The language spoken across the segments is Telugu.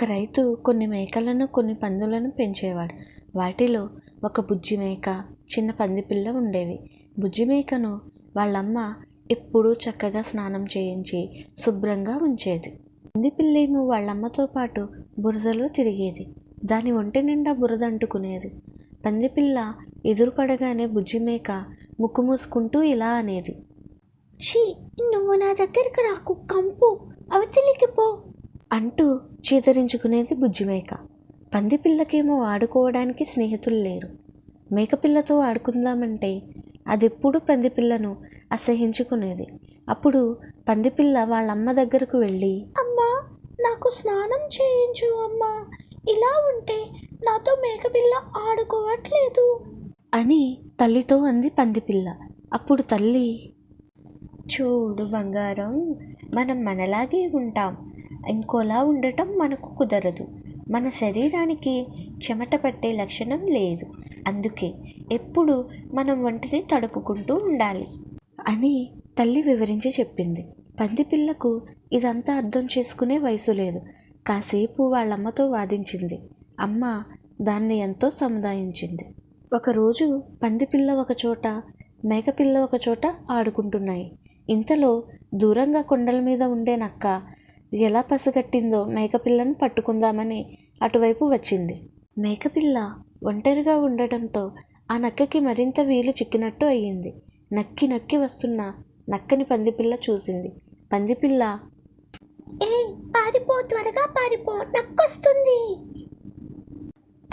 ఒక రైతు కొన్ని మేకలను కొన్ని పందులను పెంచేవాడు. వాటిలో ఒక బుజ్జి మేక చిన్న పంది పిల్ల ఉండేవి. బుజ్జి మేకను వాళ్ళమ్మ ఎప్పుడూ చక్కగా స్నానం చేయించి శుభ్రంగా ఉంచేది. పంది పిల్లేమో వాళ్ళమ్మతో పాటు బురదలో తిరిగేది. దాని ఒంటి నిండా బురద అంటుకునేది. పంది పిల్ల ఎదురుపడగానే బుజ్జి మేక ముక్కు మూసుకుంటూ ఇలా అనేది. ఛీ నువ్వు నా దగ్గరికి రాకు కంపు. అవతలికి పో. అంటూ చీదరించుకునేది బుజ్జిమేక. పంది పిల్లకేమో ఆడుకోవడానికి స్నేహితులు లేరు. మేకపిల్లతో ఆడుకుందామంటే అదెప్పుడు పంది పిల్లను అసహించుకునేది. అప్పుడు పందిపిల్ల వాళ్ళమ్మ దగ్గరకు వెళ్ళి అమ్మా నాకు స్నానం చేయించు అమ్మా. ఇలా ఉంటే నాతో మేకపిల్ల ఆడుకోవట్లేదు. అని తల్లితో అంది పందిపిల్ల. అప్పుడు తల్లి చూడు బంగారం మనం మనలాగే ఉంటాం. ఇంకోలా ఉండటం మనకు కుదరదు. మన శరీరానికి చెమట పట్టే లక్షణం లేదు. అందుకే ఎప్పుడు మనం వంటిని తడుపుకుంటూ ఉండాలి అని తల్లి వివరించి చెప్పింది. పంది పిల్లకు ఇదంతా అర్థం చేసుకునే వయసు లేదు. కాసేపు వాళ్ళమ్మతో వాదించింది. అమ్మ దాన్ని ఎంతో సముదాయించింది. ఒకరోజు పందిపిల్ల ఒకచోట మేకపిల్ల ఒకచోట ఆడుకుంటున్నాయి. ఇంతలో దూరంగా కొండల మీద ఉండే నక్క ఎలా పసిగట్టిందో మేకపిల్లను పట్టుకుందామని అటువైపు వచ్చింది. మేకపిల్ల ఒంటరిగా ఉండటంతో ఆ నక్కకి మరింత వీలు చిక్కినట్టు అయ్యింది. నక్కి నక్కి వస్తున్న నక్కని పందిపిల్ల చూసింది. పందిపిల్ల ఏ పారిపో త్వరగా పారిపో నక్కొస్తుంది.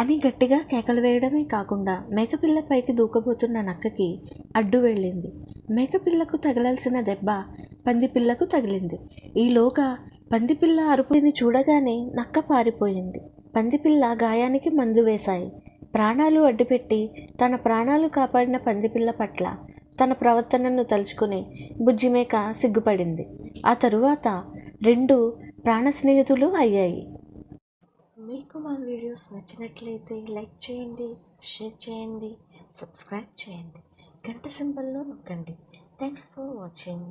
అని గట్టిగా కేకలు వేయడమే కాకుండా మేకపిల్ల పైకి దూకబోతున్న నక్కకి అడ్డు వెళ్ళింది. మేకపిల్లకు తగలాల్సిన దెబ్బ పందిపిల్లకు తగిలింది. ఈలోగా పందిపిల్ల అరుపుని చూడగానే నక్క పారిపోయింది. పందిపిల్ల గాయానికి మందు వేశాయి. ప్రాణాలు అడ్డుపెట్టి తన ప్రాణాలు కాపాడిన పందిపిల్ల పట్ల తన ప్రవర్తనను తలుచుకుని బుజ్జిమేక సిగ్గుపడింది. ఆ తరువాత రెండు ప్రాణ స్నేహితులు అయ్యాయి. మీకు మా వీడియోస్ నచ్చినట్లయితే లైక్ చేయండి షేర్ చేయండి సబ్స్క్రైబ్ చేయండి. గంట సింబల్లో నొక్కండి. Thanks for watching.